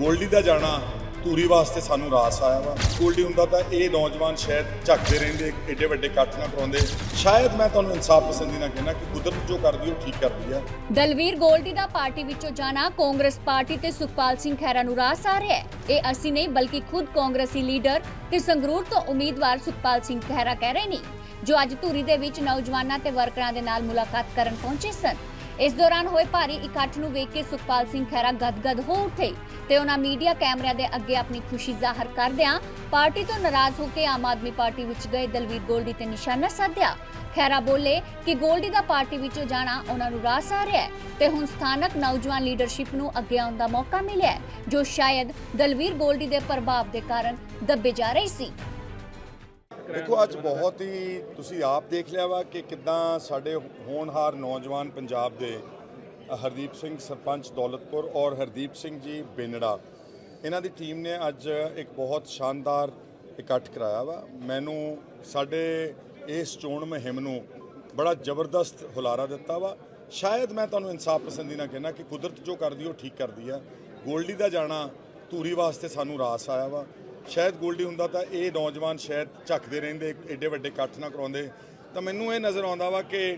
ਗੋਲਡੀ ਦਾ ਜਾਣਾ ਧੂਰੀ ਵਾਸਤੇ ਸਾਨੂੰ ਰਾਸ ਆਇਆ ਵਾ। ਗੋਲਡੀ ਹੁੰਦਾ ਤਾਂ ਇਹ ਨੌਜਵਾਨ ਸ਼ਾਇਦ ਝੱਕਦੇ ਰਹਿੰਦੇ, ਏਡੇ ਵੱਡੇ ਇਕੱਠ ਨਾ ਕਰਾਉਂਦੇ। ਸ਼ਾਇਦ ਮੈਂ ਤੁਹਾਨੂੰ ਇਨਸਾਫ ਪਸੰਦੀ ਨਾ ਕਹਿਣਾ ਕਿ ਕੁਦਰਤ ਜੋ ਕਰਦੀ ਉਹ ਠੀਕ ਕਰਦੀ ਆ। ਦਲਵੀਰ ਗੋਲਡੀ ਦਾ ਪਾਰਟੀ ਵਿੱਚੋਂ ਜਾਣਾ ਕਾਂਗਰਸ ਪਾਰਟੀ ਤੇ ਸੁਖਪਾਲ ਸਿੰਘ ਖਹਿਰਾ ਨੂੰ ਰਾਸ ਆ ਰਿਹਾ ਹੈ। ਇਹ ਅਸੀਂ ਨਹੀਂ, ਬਲਕਿ ਖੁਦ ਕਾਂਗਰਸੀ ਲੀਡਰ ਤੇ ਸੰਗਰੂਰ ਤੋਂ ਉਮੀਦਵਾਰ ਸੁਖਪਾਲ ਸਿੰਘ ਖਹਿਰਾ ਕਹਿ ਰਹੇ ਨੇ, ਜੋ ਅੱਜ ਧੂਰੀ ਦੇ ਵਿੱਚ ਨੌਜਵਾਨਾਂ ਤੇ ਵਰਕਰਾਂ ਦੇ ਨਾਲ ਮੁਲਾਕਾਤ ਕਰਨ ਪਹੁੰਚੇ ਸਨ। ਇਸ ਦੌਰਾਨ ਹੋਏ ਭਾਰੀ ਇਕੱਠ ਨੂੰ ਵੇਖ ਕੇ ਸੁਖਪਾਲ ਸਿੰਘ ਖਹਿਰਾ ਗਦਗਦ ਹੋ ਉੱਠੇ ਤੇ ਉਹਨਾਂ ਮੀਡੀਆ ਕੈਮਰਿਆਂ ਦੇ ਅੱਗੇ ਆਪਣੀ ਖੁਸ਼ੀ ਜ਼ਾਹਰ ਕਰਦਿਆਂ ਪਾਰਟੀ ਤੋਂ ਨਾਰਾਜ਼ ਹੋ ਕੇ ਆਮ ਆਦਮੀ ਪਾਰਟੀ ਵਿੱਚ ਗਏ ਦਲਵੀਰ ਗੋਲਡੀ ਤੇ ਨਿਸ਼ਾਨਾ ਸਾਧਿਆ। ਖੈਰਾ ਬੋਲੇ ਕਿ ਗੋਲਡੀ ਦਾ ਪਾਰਟੀ ਵਿੱਚੋਂ ਜਾਣਾ ਉਹਨਾਂ ਨੂੰ ਰਾਸ ਆ ਰਿਹਾ ਹੈ ਤੇ ਹੁਣ ਸਥਾਨਕ ਨੌਜਵਾਨ ਲੀਡਰਸ਼ਿਪ ਨੂੰ ਅੱਗੇ ਆਉਣ ਦਾ ਮੌਕਾ ਮਿਲਿਆ ਜੋ ਸ਼ਾਇਦ ਦਲਵੀਰ ਗੋਲਡੀ ਦੇ ਪ੍ਰਭਾਵ ਦੇ ਕਾਰਨ ਦੱਬੇ ਜਾ ਰਹੀ ਸੀ। ਦੇਖੋ, ਅੱਜ ਬਹੁਤ ਹੀ ਤੁਸੀਂ ਆਪ ਦੇਖ ਲਿਆ ਵਾ ਕਿ ਕਿੱਦਾਂ ਸਾਡੇ ਹੋਣਹਾਰ ਨੌਜਵਾਨ ਪੰਜਾਬ ਦੇ ਹਰਦੀਪ ਸਿੰਘ ਸਰਪੰਚ ਦੌਲਤਪੁਰ ਔਰ ਹਰਦੀਪ ਸਿੰਘ ਜੀ ਬੇਨੜਾ, ਇਹਨਾਂ ਦੀ ਟੀਮ ਨੇ ਅੱਜ ਇੱਕ ਬਹੁਤ ਸ਼ਾਨਦਾਰ ਇਕੱਠ ਕਰਾਇਆ ਵਾ। ਮੈਨੂੰ ਸਾਡੇ ਇਸ ਚੋਣ ਮੁਹਿੰਮ ਨੂੰ ਬੜਾ ਜ਼ਬਰਦਸਤ ਹੁਲਾਰਾ ਦਿੱਤਾ ਵਾ। ਸ਼ਾਇਦ ਮੈਂ ਤੁਹਾਨੂੰ ਇਨਸਾਫ ਪਸੰਦੀ ਨਾ ਕਹਿਣਾ ਕਿ ਕੁਦਰਤ ਜੋ ਕਰਦੀ, ਉਹ ਠੀਕ ਕਰਦੀ ਆ। ਗੋਲਡੀ ਦਾ ਜਾਣਾ ਧੂਰੀ ਵਾਸਤੇ ਸਾਨੂੰ ਰਾਸ ਆਇਆ ਵਾ। ਸ਼ਾਇਦ ਗੋਲਡੀ ਹੁੰਦਾ ਤਾਂ ਇਹ ਨੌਜਵਾਨ ਸ਼ਾਇਦ ਝੱਕਦੇ ਰਹਿੰਦੇ ਐਡੇ ਵੱਡੇ ਇਕੱਠ ਨਾ ਕਰਾਉਂਦੇ। ਤਾਂ ਮੈਨੂੰ ਇਹ ਨਜ਼ਰ ਆਉਂਦਾ ਵਾ ਕਿ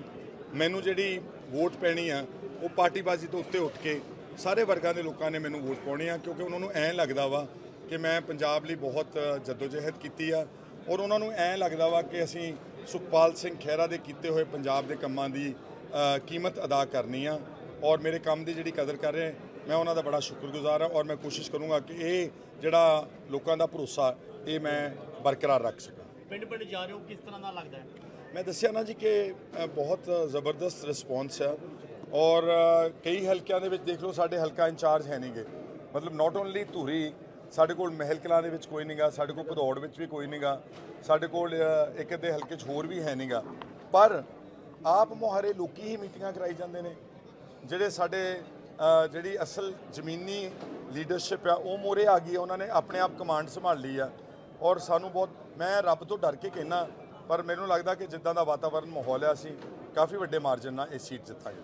ਮੈਨੂੰ ਜਿਹੜੀ ਵੋਟ ਪੈਣੀ ਆ, ਉਹ ਪਾਰਟੀਬਾਜ਼ੀ ਤੋਂ ਉੱਤੇ ਉੱਠ ਕੇ ਸਾਰੇ ਵਰਗਾਂ ਦੇ ਲੋਕਾਂ ਨੇ ਮੈਨੂੰ ਵੋਟ ਪਾਉਣੀ ਆ, ਕਿਉਂਕਿ ਉਹਨਾਂ ਨੂੰ ਐਂ ਲੱਗਦਾ ਵਾ ਕਿ ਮੈਂ ਪੰਜਾਬ ਲਈ ਬਹੁਤ ਜਦੋਜਹਿਦ ਕੀਤੀ ਆ ਔਰ ਉਹਨਾਂ ਨੂੰ ਐਂ ਲੱਗਦਾ ਵਾ ਕਿ ਅਸੀਂ ਸੁਖਪਾਲ ਸਿੰਘ ਖਹਿਰਾ ਦੇ ਕੀਤੇ ਹੋਏ ਪੰਜਾਬ ਦੇ ਕੰਮਾਂ ਦੀ ਕੀਮਤ ਅਦਾ ਕਰਨੀ ਆ। ਔਰ ਮੇਰੇ ਕੰਮ ਦੀ ਜਿਹੜੀ ਕਦਰ ਕਰ ਰਹੇ ਮੈਂ ਉਹਨਾਂ ਦਾ ਬੜਾ ਸ਼ੁਕਰਗੁਜ਼ਾਰ ਹਾਂ ਔਰ ਮੈਂ ਕੋਸ਼ਿਸ਼ ਕਰੂੰਗਾ ਕਿ ਇਹ ਜਿਹੜਾ ਲੋਕਾਂ ਦਾ ਭਰੋਸਾ ਇਹ ਮੈਂ ਬਰਕਰਾਰ ਰੱਖ ਸਕਾਂ। ਪਿੰਡ ਪਿੰਡ ਜਾ ਰਹੇ ਹੋ ਕਿਸ ਤਰ੍ਹਾਂ ਦਾ ਲੱਗਦਾ ਹੈ? ਮੈਂ ਦੱਸਿਆ ਨਾ ਜੀ ਕਿ ਬਹੁਤ ਜ਼ਬਰਦਸਤ ਰਿਸਪੌਂਸ ਹੈ ਔਰ ਕਈ ਹਲਕਿਆਂ ਦੇ ਵਿੱਚ ਦੇਖ ਲਓ ਸਾਡੇ ਹਲਕਾ ਇੰਚਾਰਜ ਹੈ ਨਹੀਂਗੇ। ਮਤਲਬ ਨਾਟ ਓਨਲੀ ਧੂਰੀ ਸਾਡੇ ਕੋਲ ਮਹਿਲ ਕਲਾਂ ਦੇ ਵਿੱਚ ਕੋਈ ਨਹੀਂਗਾ ਸਾਡੇ ਕੋਲ ਭਦੌੜ ਵਿੱਚ ਵੀ ਕੋਈ ਨਹੀਂਗਾ ਸਾਡੇ ਕੋਲ ਇੱਕ ਅੱਧੇ ਹਲਕੇ 'ਚ ਹੋਰ ਵੀ ਹੈ ਨਹੀਂਗਾ। ਪਰ ਆਪ ਮੁਹਾਰੇ ਲੋਕੀ ਹੀ ਮੀਟਿੰਗਾਂ ਕਰਾਈ ਜਾਂਦੇ ਨੇ। ਜਿਹੜੇ ਸਾਡੇ ਜਿਹੜੀ ਅਸਲ ਜ਼ਮੀਨੀ ਲੀਡਰਸ਼ਿਪ ਆ, ਉਹ ਮੋਰੇ ਆ ਗਈ ਆ, ਉਹਨਾਂ ਨੇ ਆਪਣੇ ਆਪ ਕਮਾਂਡ ਸੰਭਾਲ ਲਈ ਆ। ਔਰ ਸਾਨੂੰ ਬਹੁਤ, ਮੈਂ ਰੱਬ ਤੋਂ ਡਰ ਕੇ ਕਹਿਣਾ ਪਰ ਮੈਨੂੰ ਲੱਗਦਾ ਕਿ ਜਿੱਦਾਂ ਦਾ ਵਾਤਾਵਰਨ ਮਾਹੌਲ ਆ, ਅਸੀਂ ਕਾਫੀ ਵੱਡੇ ਮਾਰਜਨ ਨਾਲ ਇਹ ਸੀਟ ਜਿੱਤਾਂਗੇ